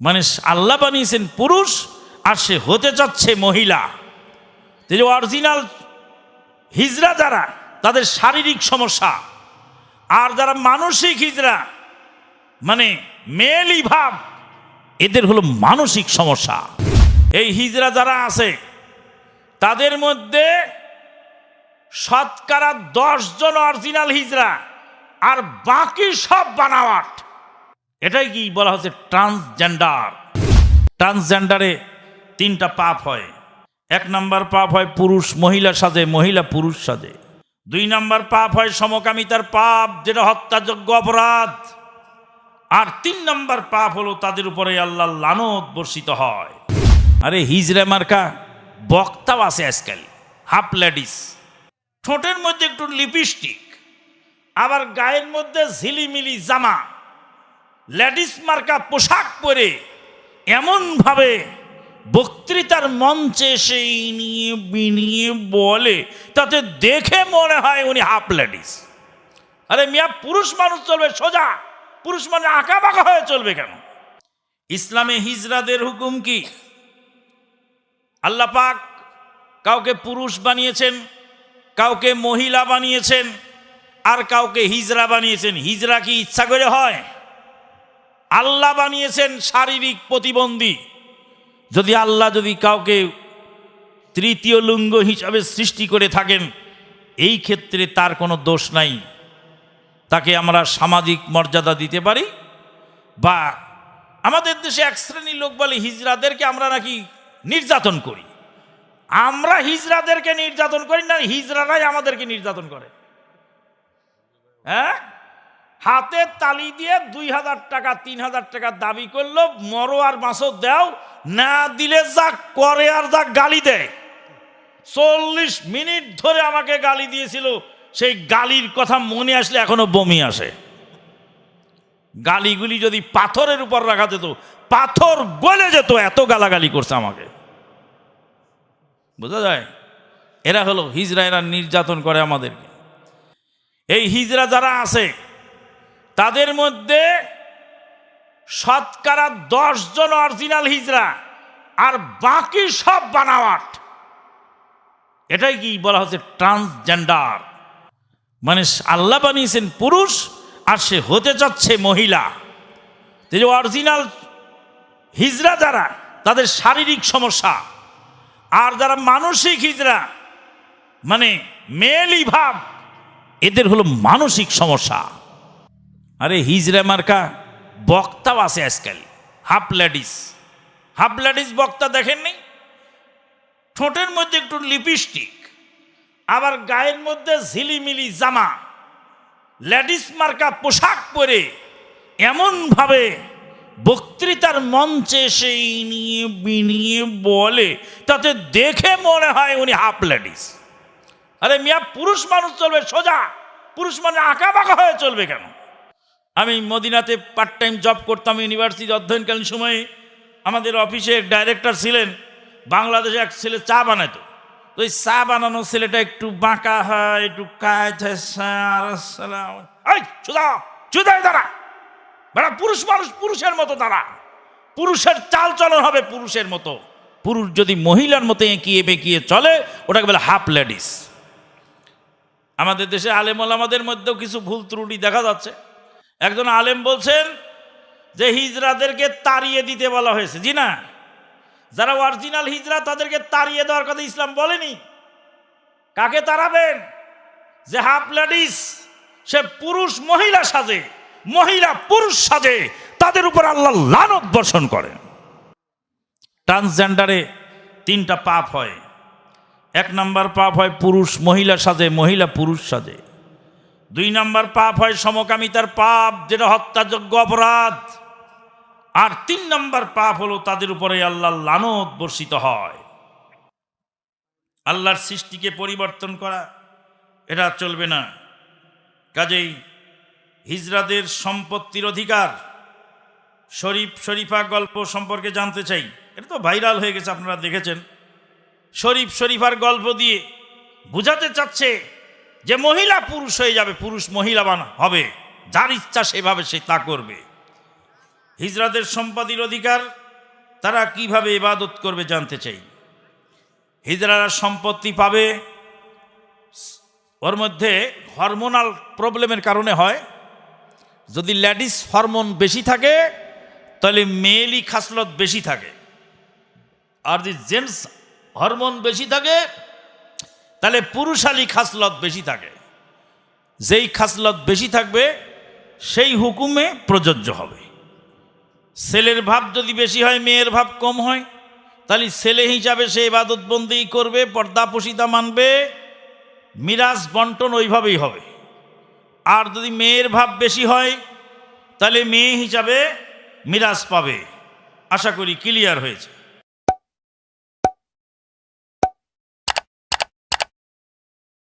মানে আল্লাহ বানিয়েছেন পুরুষ আর সে হতে চাচ্ছে মহিলা। যে অরিজিনাল হিজরা যারা, তাদের শারীরিক সমস্যা। আর যারা মানসিক হিজরা মানে মেয়েলি ভাব, এদের হলো মানসিক সমস্যা। এই হিজরা যারা আছে, তাদের মধ্যে শতকরা দশ জন অরিজিনাল হিজরা, আর বাকি সব বানাওয়াট। এটাই কি বলা হচ্ছে ট্রান্সজেন্ডার ট্রান্সজেন্ডারে তিনটা পাপ হয়। এক নাম্বার পাপ হয় পুরুষ মহিলা সাজে, মহিলা পুরুষ সাজে। দুই নাম্বার পাপ হয় সমকামিতার পাপ, যেটা হত্যাযোগ্য অপরাধ। আর তিন নাম্বার পাপ হলো তাদের উপরে আল্লাহ লানত বর্ষিত হয়। আরে, হিজরে মার্কা বক্তাও আছে আজকাল, হাফ লেডিস। ঠোঁটের মধ্যে একটু লিপস্টিক, আবার গায়ের মধ্যে ঝিলিমিলি জামা। লেডিস মার্কা পোশাক পরে এমনভাবে বক্তৃতার মঞ্চে সেই নিয়ে বিনিয়ে বলে, তাতে দেখে মনে হয় উনি হাফ লেডিস। আরে মিয়া, পুরুষ মানুষ চলবে, সোজা। পুরুষ মানে আঁকা বাঁকা হয়ে চলবে কেন? ইসলামে হিজরাদের হুকুম কি? আল্লাহ পাক কাউকে পুরুষ বানিয়েছেন, কাউকে মহিলা বানিয়েছেন, আর কাউকে হিজরা বানিয়েছেন। হিজরা কি ইচ্ছা করে হয়? আল্লাহ বানিয়েছেন শারীরিক প্রতিবন্ধী। যদি আল্লাহ যদি কাউকে তৃতীয় লিঙ্গ হিসাবে সৃষ্টি করে থাকেন, এই ক্ষেত্রে তার কোনো দোষ নাই। তাকে আমরা সামাজিক মর্যাদা দিতে পারি বা আমাদের দেশে এক শ্রেণির লোক বলে, হিজরাদেরকে আমরা নাকি নির্যাতন করি। আমরা হিজরাদেরকে নির্যাতন করি না, হিজরারাই আমাদেরকে নির্যাতন করে। হ্যাঁ? হাতে তালি দিয়ে দুই হাজার টাকা, তিন হাজার টাকা দাবি করল মরো আর মাসও দাও, না দিলে যা করে আর যা গালি দেয়। চল্লিশ মিনিট ধরে আমাকে গালি দিয়েছিল, সেই গালির কথা মনে আসলে এখনও বমি আসে। গালিগুলি যদি পাথরের উপর রাখা যেত, পাথর গলে যেত, এত গালাগালি করছে আমাকে। বোঝা যায়? এরা হলো হিজরা, এরা নির্যাতন করে আমাদেরকে। এই হিজরা যারা আছে তাদের মধ্যে শতকরা জন অরিজিনাল হিজরা আর বাকি সব বানাওয়াট। এটাই কি বলা হচ্ছে ট্রান্সজেন্ডার। মানে আল্লাহ বানিয়েছেন পুরুষ আর সে হতে চাচ্ছে মহিলা। যে অরিজিনাল হিজরা যারা, তাদের শারীরিক সমস্যা। আর যারা মানসিক হিজরা মানে মেয়েলি ভাব, এদের হলো মানসিক সমস্যা। আরে হিজরে মার্কা, বক্তাও আছে আজকাল। হাফ লেডিস হাফ লেডিস বক্তা দেখেননি? ঠোঁটের মধ্যে একটু লিপস্টিক, আবার গায়ের মধ্যে ঝিলিমিলি জামা। লেডিস মার্কা পোশাক পরে এমনভাবে বক্তৃতার মঞ্চে সেই নিয়ে বিনিয়ে বলে, তাতে দেখে মনে হয় উনি হাফ লেডিস আরে মিয়া, পুরুষ মানুষ চলবে সোজা, পুরুষ মানে আঁকা বাঁকা হয়ে চলবে কেন? আমি মদিনাতে পার্ট টাইম জব করতাম ইউনিভার্সিটি অধ্যয়নকালীন সময়ে। আমাদের অফিসে ডাইরেক্টর ছিলেন, বাংলাদেশে এক ছেলে চা বানাতো। তো ওই চা বানানো ছেলেটা একটু বাঁকা হয়, একটু কাজ দাঁড়া। পুরুষ মানুষ পুরুষের মতো দাঁড়া। পুরুষের চাল চলন হবে পুরুষের মতো। পুরুষ যদি মহিলার মতো এঁকিয়ে বেঁকিয়ে চলে, ওটাকে বলে হাফ লেডিস আমাদের দেশে আলেম আমাদের মধ্যেও কিছু ভুল ত্রুটি দেখা যাচ্ছে। একজন আলেম বলছেন যে হিজরাদেরকে তাড়িয়ে দিতে বলা হয়েছে। জি না? যারা অরিজিনাল হিজরা, তাদেরকে তাড়িয়ে দেওয়ার কথা ইসলাম বলেনি। কাকে তাড়াবেন? যে হাফ লেডিস, সে পুরুষ মহিলা সাজে, মহিলা পুরুষ সাজে, তাদের উপর আল্লাহ লানত বর্ষণ করেন। ট্রান্সজেন্ডারে তিনটা পাপ হয়। এক নাম্বার পাপ হয় পুরুষ মহিলা সাজে, মহিলা পুরুষ সাজে। দুই নম্বর পাপ হয় সমকামিতার পাপ, যেটা হত্যাযোগ্য অপরাধ। আর তিন নাম্বার পাপ হলো তাদের উপরে আল্লাহ লানত বর্ষিত হয়। আল্লাহর সৃষ্টিকে পরিবর্তন করা, এটা চলবে না। কাজেই হিজরাদের সম্পত্তির অধিকার, শরীফ শরীফা গল্প সম্পর্কে জানতে চাই। এটা তো ভাইরাল হয়ে গেছে, আপনারা দেখেছেন। শরীফ শরীফার গল্প দিয়ে বুঝাতে চাচ্ছে যে মহিলা পুরুষ হয়ে যাবে, পুরুষ মহিলা বান, হবে। যার ইচ্ছা সেভাবে সে তা করবে। হিজরাদের সম্পত্তির অধিকার, তারা কীভাবে ইবাদত করবে জানতে চাই। হিজরারা সম্পত্তি পাবে, ওর মধ্যে হরমোনাল প্রবলেমের কারণে হয়। যদি লেডিস হরমোন বেশি থাকে, তাহলে মেয়েলি খাসলত বেশি থাকে। আর যদি জেন্টস হরমোন বেশি থাকে তাহলে পুরুষালী খাসলত বেশি থাকে। যেই খাসলত বেশি থাকবে, সেই হুকুমে প্রযোজ্য হবে। ছেলের ভাব যদি বেশি হয়, মেয়ের ভাব কম হয়, তাহলে ছেলে হিসাবে সে ইবাদতবন্দি করবে, পর্দা পুশিতা মানবে, মিরাজ বন্টন ওইভাবেই হবে। আর যদি মেয়ের ভাব বেশি হয়, তাহলে মেয়ে হিসাবে মিরাজ পাবে। আশা করি ক্লিয়ার হয়েছে।